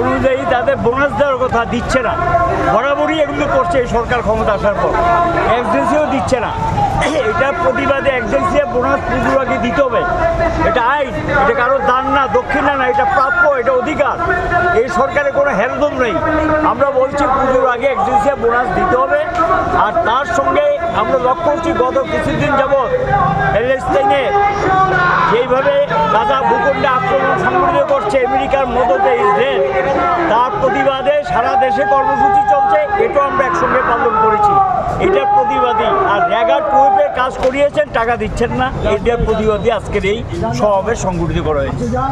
অনুযায়ী তাদের বোনাস দেওয়ার কথা দিচ্ছে না। বরাবরই এগুলো করছে এই সরকার ক্ষমতা আসার পর। এজেন্সিও দিচ্ছে না। এটা প্রতিবাদে এজেন্সি বোনাস পুজোর আগে দিতে হবে। এটা আইন, এটা কারও দান না, দক্ষিণা না, এটা প্রাপ্য, এটা অধিকার। এই সরকারের কোনো হেলদম নেই। আমরা বলছি পুজোর আগে এক্সেন্সিয়া বোনাস দিতে হবে। আর তার সঙ্গে আমরা লক্ষ্য করছি, গত কিছুদিন যাবৎ প্যালেস্তাইনে যেইভাবে গাজা ভূখণ্ডে আক্রমণ সংগঠিত করছে, আমেরিকার মদতে ইসরায়েল, তার প্রতিবাদে সারা দেশে কর্মসূচি চলছে। এটাও আমরা একসঙ্গে পালন করেছি। এটার প্রতিবাদী আর র্যাগার টুয়েপের কাজ করিয়েছেন, টাকা দিচ্ছেন না। এটার প্রতিবাদী আজকের এই সমাবেশ সংগঠিত করা হয়েছে।